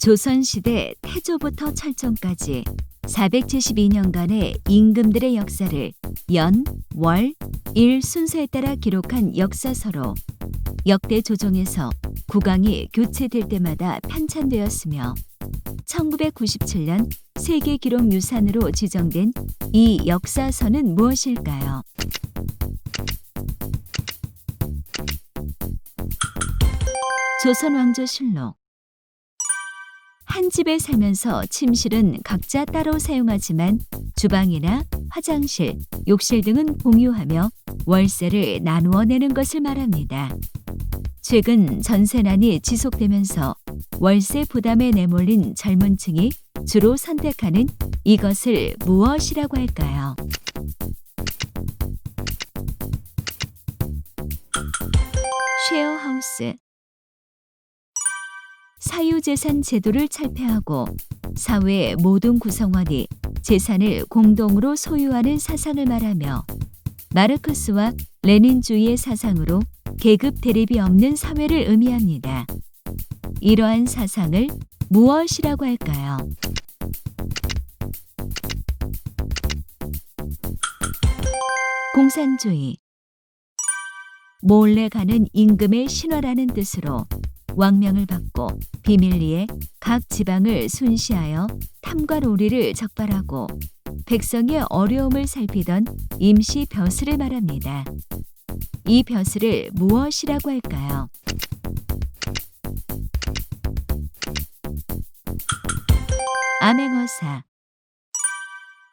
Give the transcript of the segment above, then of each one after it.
조선시대 태조부터 철종까지 472년간의 임금들의 역사를 연, 월, 일 순서에 따라 기록한 역사서로 역대 조정에서 국왕이 교체될 때마다 편찬되었으며 1997년 세계 기록 유산으로 지정된 이 역사서는 무엇일까요? 조선 왕조 실록 한 집에 살면서 침실은 각자 따로 사용하지만 주방이나 화장실, 욕실 등은 공유하며 월세를 나누어 내는 것을 말합니다. 최근 전세난이 지속되면서 월세 부담에 내몰린 젊은 층이 주로 선택하는 이것을 무엇이라고 할까요? 쉐어하우스 사유재산 제도를 철폐하고 사회의 모든 구성원이 재산을 공동으로 소유하는 사상을 말하며 마르크스와 레닌주의의 사상으로 계급 대립이 없는 사회를 의미합니다. 이러한 사상을 무엇이라고 할까요? 공산주의 몰래 가는 임금의 신화라는 뜻으로 왕명을 받고 비밀리에 각 지방을 순시하여 탐관오리를 적발하고 백성의 어려움을 살피던 임시 벼슬을 말합니다. 이 벼슬을 무엇이라고 할까요? 암행어사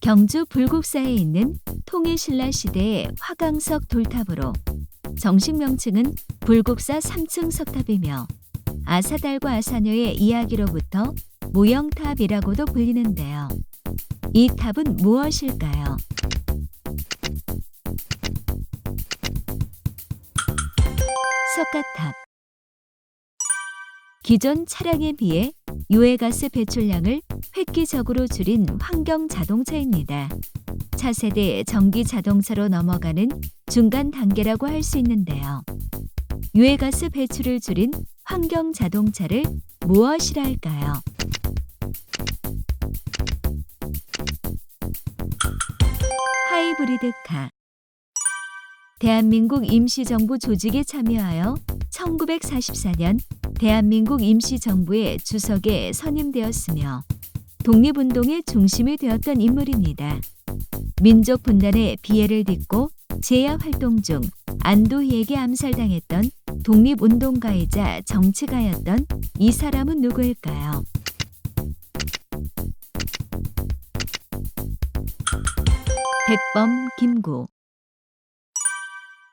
경주 불국사에 있는 통일신라 시대의 화강석 돌탑으로 정식 명칭은 불국사 3층 석탑이며 아사달과 아사녀의 이야기로부터 무영탑이라고도 불리는데요. 이 탑은 무엇일까요? 석가탑 기존 차량에 비해 유해가스 배출량을 획기적으로 줄인 환경 자동차입니다. 차세대 전기 자동차로 넘어가는 중간 단계라고 할 수 있는데요. 유해가스 배출을 줄인 환경 자동차를 무엇이라 할까요? 하이브리드카 대한민국 임시정부 조직에 참여하여 1944년 대한민국 임시정부의 주석에 선임되었으며 독립운동의 중심이 되었던 인물입니다. 민족 분단의 비애를 딛고 제야 활동 중 안도희에게 암살당했던 독립운동가이자 정치가였던 이 사람은 누구일까요? 백범 김구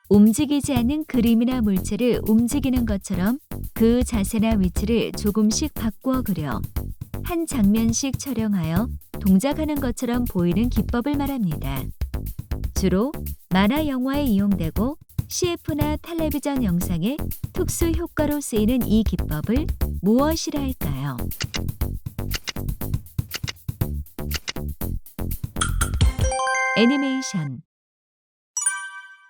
움직이지 않는 그림이나 물체를 움직이는 것처럼 그 자세나 위치를 조금씩 바꾸어 그려 한 장면씩 촬영하여 동작하는 것처럼 보이는 기법을 말합니다. 주로 만화 영화에 이용되고 CF나 텔레비전 영상의 특수 효과로 쓰이는 이 기법을 무엇이라 할까요? 애니메이션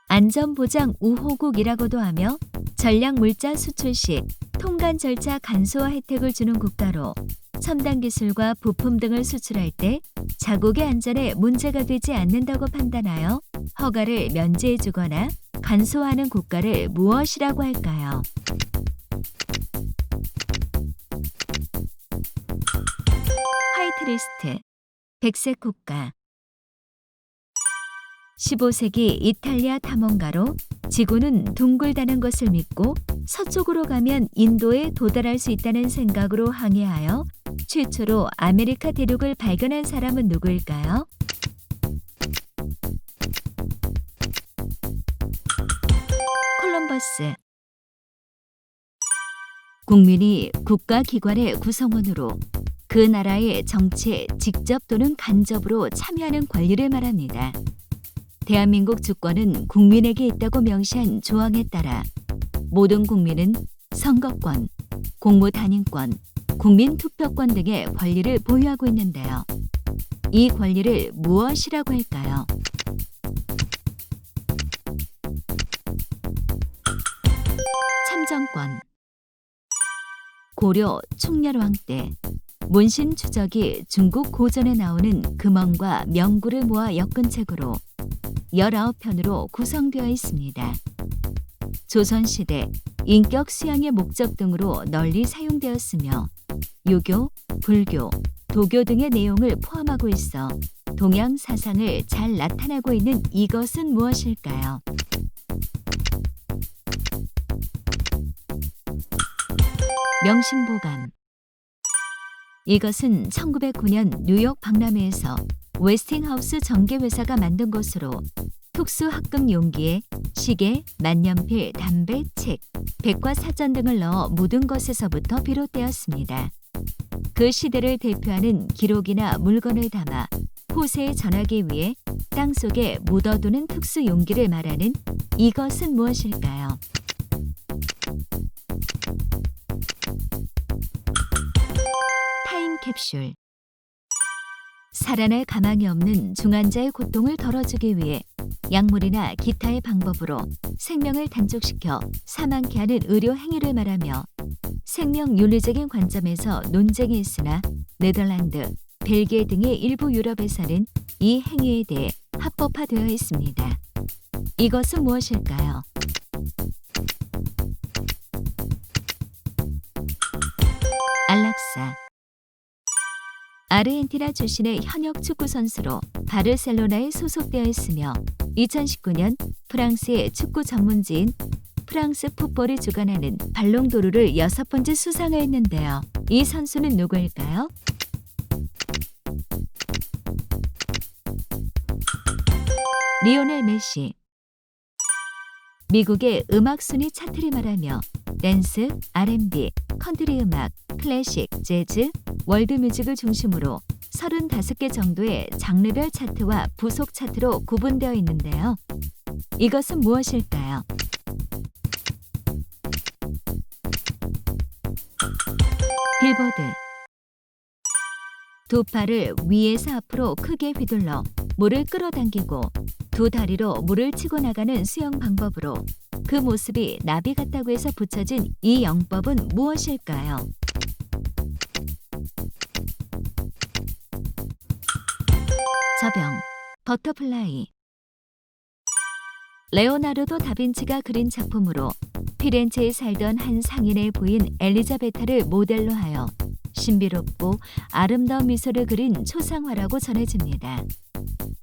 안전보장 우호국이라고도 하며 전략 물자 수출 시 통관 절차 간소화 혜택을 주는 국가로 첨단 기술과 부품 등을 수출할 때 자국의 안전에 문제가 되지 않는다고 판단하여 허가를 면제해 주거나 간소화하는 국가를 무엇이라고 할까요? 화이트리스트 백색 국가 15세기 이탈리아 탐험가로 지구는 둥글다는 것을 믿고 서쪽으로 가면 인도에 도달할 수 있다는 생각으로 항해하여 최초로 아메리카 대륙을 발견한 사람은 누구일까요? 콜럼버스 국민이 국가기관의 구성원으로 그 나라의 정치에 직접 또는 간접으로 참여하는 권리를 말합니다. 대한민국 주권은 국민에게 있다고 명시한 조항에 따라 모든 국민은 선거권, 공무 단임권, 국민투표권 등의 권리를 보유하고 있는데요. 이 권리를 무엇이라고 할까요? 참정권 고려 충렬왕 때 문신 추적이 중국 고전에 나오는 금언과 명구를 모아 엮은 책으로 19편으로 구성되어 있습니다. 조선시대 인격 수양의 목적 등으로 널리 사용되었으며 유교, 불교, 도교 등의 내용을 포함하고 있어 동양 사상을 잘 나타내고 있는 이것은 무엇일까요? 명심보감 이것은 1909년 뉴욕 박람회에서 웨스팅하우스 전개회사가 만든 것으로 특수 합금 용기에 시계, 만년필, 담배, 책, 백과 사전 등을 넣어 묻은 것에서부터 비롯되었습니다. 그 시대를 대표하는 기록이나 물건을 담아 호세에 전하기 위해 땅 속에 묻어두는 특수 용기를 말하는 이것은 무엇일까요? 타임캡슐 살아날 가망이 없는 중환자의 고통을 덜어주기 위해 약물이나 기타의 방법으로 생명을 단축시켜 사망케 하는 의료 행위를 말하며 생명 윤리적인 관점에서 논쟁이 있으나 네덜란드, 벨기에 등의 일부 유럽에서는 이 행위에 대해 합법화되어 있습니다. 이것은 무엇일까요? 안락사 아르헨티나 출신의 현역 축구 선수로 바르셀로나에 소속되어 있으며 2019년 프랑스의 축구 전문지인 프랑스 풋볼이 주관하는 발롱도르를 여섯 번째 수상했는데요. 이 선수는 누구일까요? 리오넬 메시 미국의 음악 순위 차트를 말하며 댄스, R&B, 컨트리 음악, 클래식, 재즈, 월드 뮤직을 중심으로 35개 정도의 장르별 차트와 부속 차트로 구분되어 있는데요. 이것은 무엇일까요? 빌보드 두 팔을 위에서 앞으로 크게 휘둘러 물을 끌어당기고 두 다리로 물을 치고 나가는 수영 방법으로 그 모습이 나비 같다고 해서 붙여진 이 영법은 무엇일까요? 저병, 버터플라이 레오나르도 다빈치가 그린 작품으로 피렌체에 살던 한 상인의 부인 엘리자베타를 모델로 하여 신비롭고 아름다운 미소를 그린 초상화라고 전해집니다.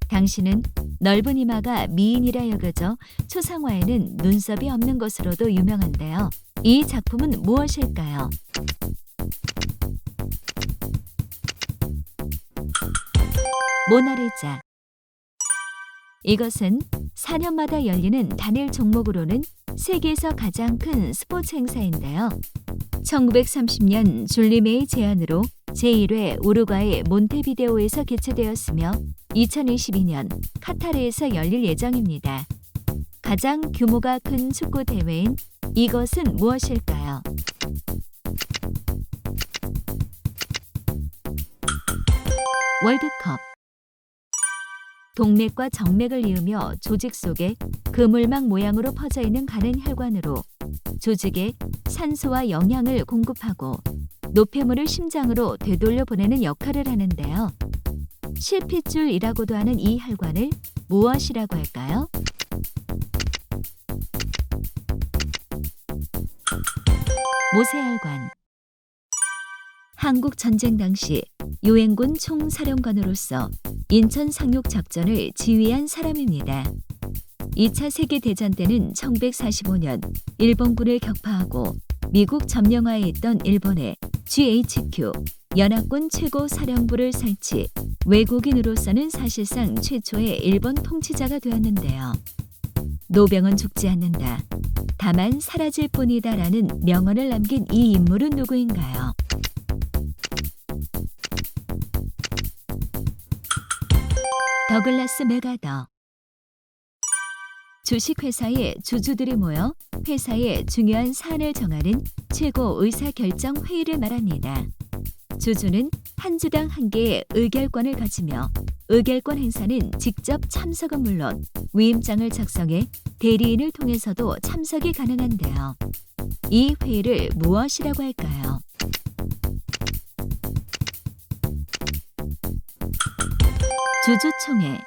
당시는 넓은 이마가 미인이라 여겨져 초상화에는 눈썹이 없는 것으로도 유명한데요. 이 작품은 무엇일까요? 모나리자 이것은 4년마다 열리는 단일 종목으로는 세계에서 가장 큰 스포츠 행사인데요. 1930년 줄리메이 제안으로 제1회 우루과이 몬테비데오에서 개최되었으며 2022년 카타르에서 열릴 예정입니다. 가장 규모가 큰 축구 대회인 이것은 무엇일까요? 월드컵 동맥과 정맥을 이으며 조직 속에 그물망 모양으로 퍼져 있는 가는 혈관으로 조직에 산소와 영양을 공급하고 노폐물을 심장으로 되돌려 보내는 역할을 하는데요. 실핏줄이라고도 하는 이 혈관을 무엇이라고 할까요? 모세혈관 한국 전쟁 당시 유엔군 총사령관으로서 인천 상륙 작전을 지휘한 사람입니다. 2차 세계 대전 때는 1945년 일본군을 격파하고 미국 점령하에 있던 일본의 GHQ 연합군 최고 사령부를 설치, 외국인으로서는 사실상 최초의 일본 통치자가 되었는데요. 노병은 죽지 않는다. 다만 사라질 뿐이다라는 명언을 남긴 이 인물은 누구인가요? 더글라스 메가더 주식회사의 주주들이 모여 회사의 중요한 사안을 정하는 최고 의사결정 회의를 말합니다. 주주는 한 주당 한 개의 의결권을 가지며 의결권 행사는 직접 참석은 물론 위임장을 작성해 대리인을 통해서도 참석이 가능한데요. 이 회의를 무엇이라고 할까요? 주주총회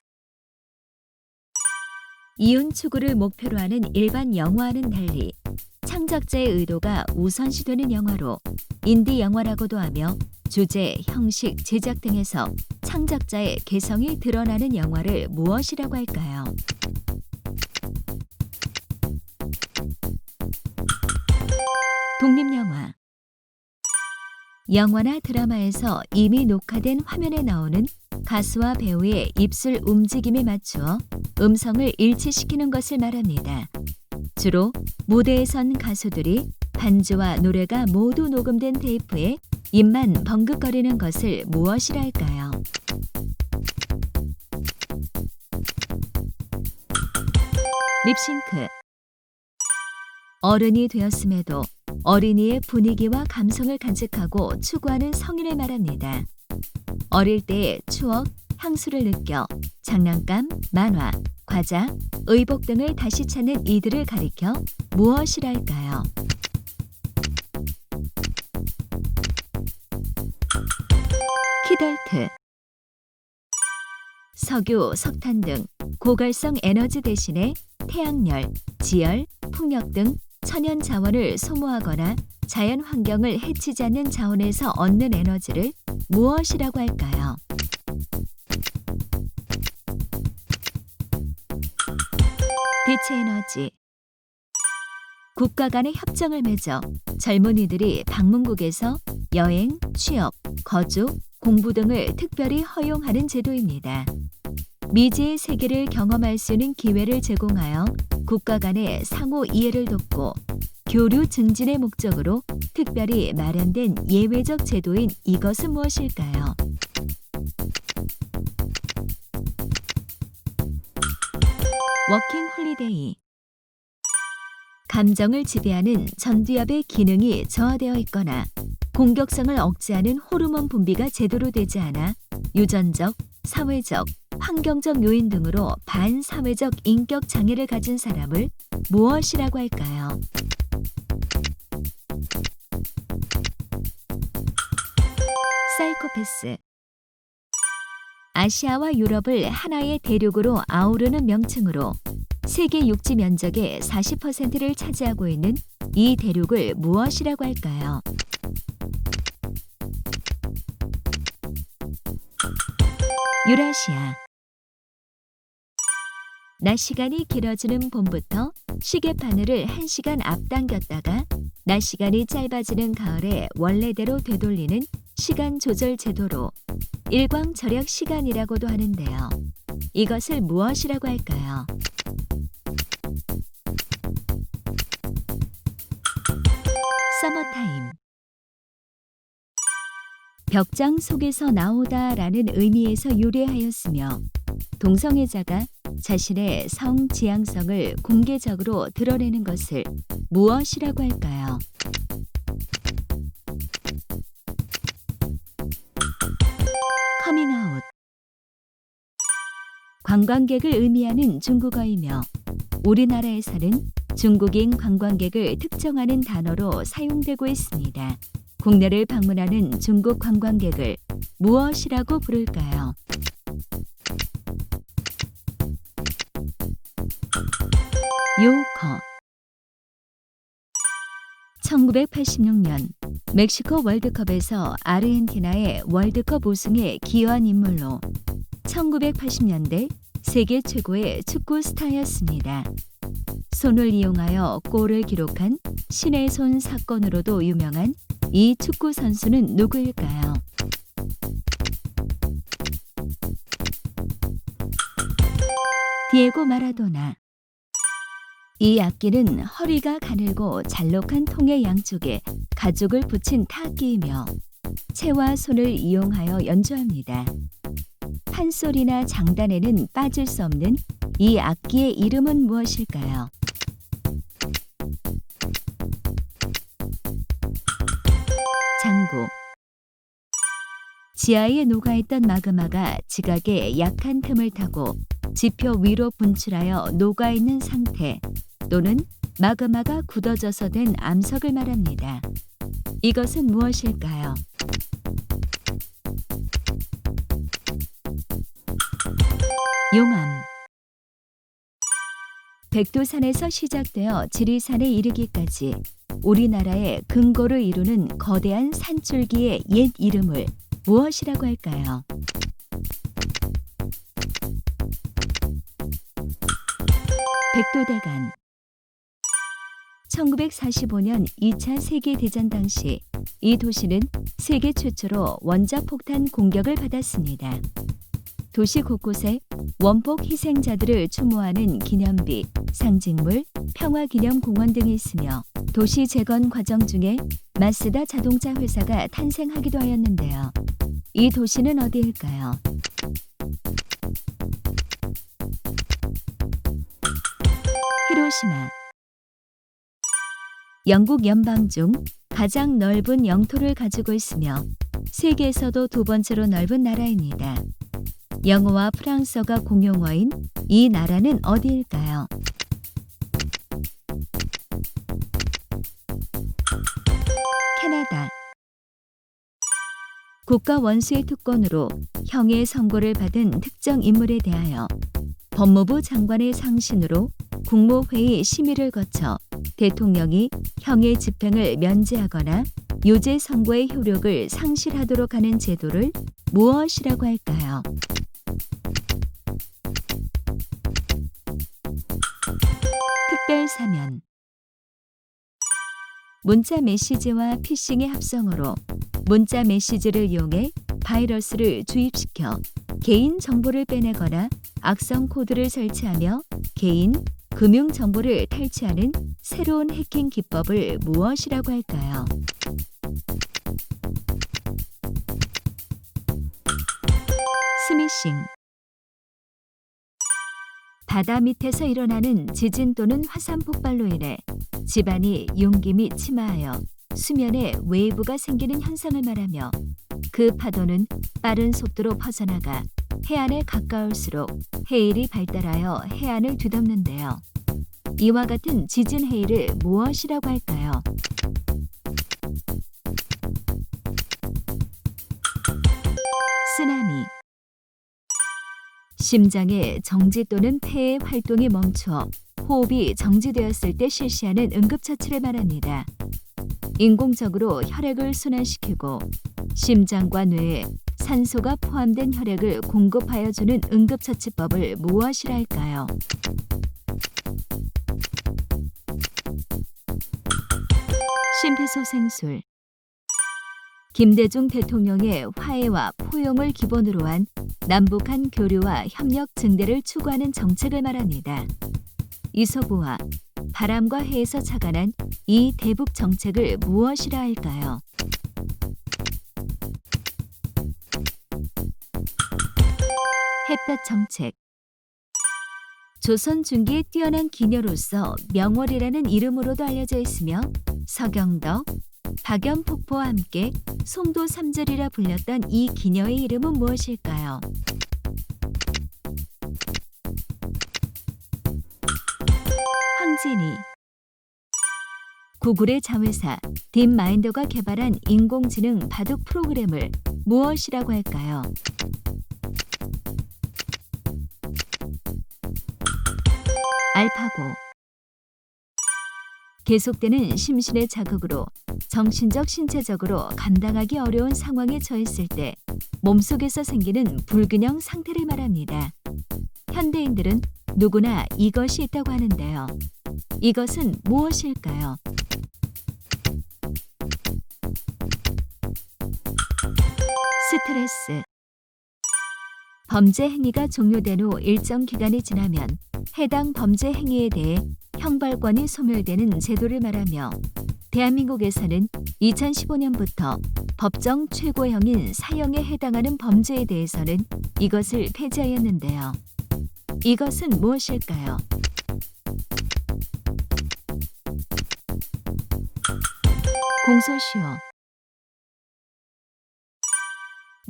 이윤 추구를 목표로 하는 일반 영화와는 달리 창작자의 의도가 우선시되는 영화로 인디 영화라고도 하며 주제, 형식, 제작 등에서 창작자의 개성이 드러나는 영화를 무엇이라고 할까요? 독립영화 영화나 드라마에서 이미 녹화된 화면에 나오는 가수와 배우의 입술 움직임에 맞추어 음성을 일치시키는 것을 말합니다. 주로 무대에 선 가수들이 반주와 노래가 모두 녹음된 테이프에 입만 벙긋거리는 것을 무엇이라 할까요? 립싱크 어른이 되었음에도 어린이의 분위기와 감성을 간직하고 추구하는 성인을 말합니다. 어릴 때의 추억, 향수를 느껴 장난감, 만화, 과자, 의복 등을 다시 찾는 이들을 가리켜 무엇이랄까요? 키덜트 석유, 석탄 등 고갈성 에너지 대신에 태양열, 지열, 풍력 등 천연 자원을 소모하거나 자연 환경을 해치지 않는 자원에서 얻는 에너지를 무엇이라고 할까요? 빛의 에너지 국가 간의 협정을 맺어 젊은이들이 방문국에서 여행, 취업, 거주, 공부 등을 특별히 허용하는 제도입니다. 미지의 세계를 경험할 수 있는 기회를 제공하여 국가 간의 상호 이해를 돕고 교류 증진의 목적으로 특별히 마련된 예외적 제도인 이것은 무엇일까요? 워킹 홀리데이 감정을 지배하는 전두엽의 기능이 저하되어 있거나 공격성을 억제하는 호르몬 분비가 제대로 되지 않아 유전적, 사회적, 환경적 요인 등으로 반사회적 인격 장애를 가진 사람을 무엇이라고 할까요? 사이코패스 아시아와 유럽을 하나의 대륙으로 아우르는 명칭으로 세계 육지 면적의 40%를 차지하고 있는 이 대륙을 무엇이라고 할까요? 유라시아 낮 시간이 길어지는 봄부터 시계 바늘을 1시간 앞당겼다가 낮 시간이 짧아지는 가을에 원래대로 되돌리는 시간 조절 제도로 일광 절약 시간이라고도 하는데요. 이것을 무엇이라고 할까요? 서머타임 벽장 속에서 나오다라는 의미에서 유래하였으며 동성애자가 자신의 성 지향성을 공개적으로 드러내는 것을 무엇이라고 할까요? 커밍아웃 관광객을 의미하는 중국어이며 우리나라에서는 중국인 관광객을 특정하는 단어로 사용되고 있습니다. 국내를 방문하는 중국 관광객을 무엇이라고 부를까요? 요커 1986년 멕시코 월드컵에서 아르헨티나의 월드컵 우승에 기여한 인물로 1980년대 세계 최고의 축구 스타였습니다. 손을 이용하여 골을 기록한 신의 손 사건으로도 유명한 이 축구 선수는 누구일까요? 디에고 마라도나 이 악기는 허리가 가늘고 잘록한 통의 양쪽에 가죽을 붙인 타악기이며 채와 손을 이용하여 연주합니다. 판소리나 장단에는 빠질 수 없는 이 악기의 이름은 무엇일까요? 장구 지하에 녹아있던 마그마가 지각에 약한 틈을 타고 지표 위로 분출하여 녹아있는 상태 또는 마그마가 굳어져서 된 암석을 말합니다. 이것은 무엇일까요? 용암 백두산에서 시작되어 지리산에 이르기까지 우리나라의 근거를 이루는 거대한 산줄기의 옛 이름을 무엇이라고 할까요? 백두대간 1945년 2차 세계대전 당시 이 도시는 세계 최초로 원자폭탄 공격을 받았습니다. 도시 곳곳에 원폭 희생자들을 추모하는 기념비, 상징물, 평화기념공원 등이 있으며 도시 재건 과정 중에 마스다 자동차 회사가 탄생하기도 하였는데요. 이 도시는 어디일까요? 히로시마 영국 연방 중 가장 넓은 영토를 가지고 있으며 세계에서도 두 번째로 넓은 나라입니다. 영어와 프랑스어가 공용어인 이 나라는 어디일까요? 캐나다 국가 원수의 특권으로 형의 선고를 받은 특정 인물에 대하여 법무부 장관의 상신으로 국무회의 심의를 거쳐 대통령이 형의 집행을 면제하거나 유죄 선고의 효력을 상실하도록 하는 제도를 무엇이라고 할까요? 특별사면 문자 메시지와 피싱의 합성어로 문자 메시지를 이용해 바이러스를 주입시켜 개인 정보를 빼내거나 악성 코드를 설치하며 개인, 금융 정보를 탈취하는 새로운 해킹 기법을 무엇이라고 할까요? 스미싱 바다 밑에서 일어나는 지진 또는 화산 폭발로 인해 집안이 용기 및 침하하여 수면에 웨이브가 생기는 현상을 말하며 그 파도는 빠른 속도로 퍼져나가 해안에 가까울수록 해일이 발달하여 해안을 뒤덮는데요. 이와 같은 지진 해일을 무엇이라고 할까요? 쓰나미 심장의 정지 또는 폐의 활동이 멈춰 호흡이 정지되었을 때 실시하는 응급처치를 말합니다. 인공적으로 혈액을 순환시키고 심장과 뇌에 산소가 포함된 혈액을 공급하여 주는 응급처치법을 무엇이라 할까요? 심폐소생술 김대중 대통령의 화해와 포용을 기본으로 한 남북한 교류와 협력 증대를 추구하는 정책을 말합니다. 이소부와 바람과 해에서 착안한 이 대북 정책을 무엇이라 할까요? 햇볕 정책 조선 중기의 뛰어난 기녀로서 명월이라는 이름으로도 알려져 있으며 서경덕, 박연폭포와 함께 송도 삼절이라 불렸던 이 기녀의 이름은 무엇일까요? 황진이 구글의 자회사 딥마인더가 개발한 인공지능 바둑 프로그램을 무엇이라고 할까요? 알파고 계속되는 심신의 자극으로 정신적 신체적으로 감당하기 어려운 상황에 처했을 때 몸속에서 생기는 불균형 상태를 말합니다. 현대인들은 누구나 이것이 있다고 하는데요. 이것은 무엇일까요? 스트레스 범죄 행위가 종료된 후 일정 기간이 지나면 해당 범죄 행위에 대해 형벌권이 소멸되는 제도를 말하며 대한민국에서는 2015년부터 법정 최고형인 사형에 해당하는 범죄에 대해서는 이것을 폐지하였는데요. 이것은 무엇일까요? 공소시효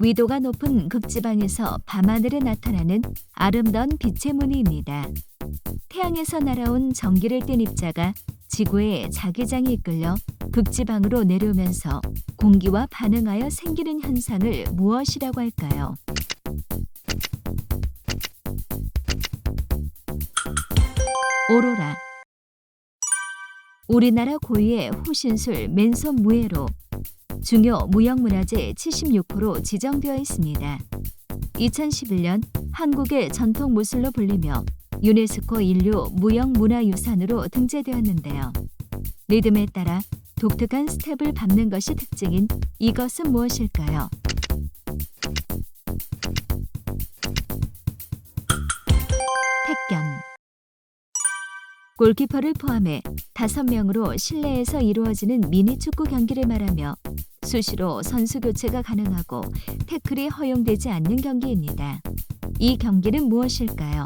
위도가 높은 극지방에서 밤하늘에 나타나는 아름다운 빛의 무늬입니다. 태양에서 날아온 전기를 뗀 입자가 지구의 자기장이 이끌려 극지방으로 내려오면서 공기와 반응하여 생기는 현상을 무엇이라고 할까요? 오로라 우리나라 고유의 호신술 맨손 무예로 중요 무형문화재 76호로 지정되어 있습니다. 2011년 한국의 전통 무술로 불리며 유네스코 인류 무형문화유산으로 등재되었는데요. 리듬에 따라 독특한 스텝을 밟는 것이 특징인 이것은 무엇일까요? 택견 골키퍼를 포함해 5명으로 실내에서 이루어지는 미니 축구 경기를 말하며 수시로 선수 교체가 가능하고 태클이 허용되지 않는 경기입니다. 이 경기는 무엇일까요?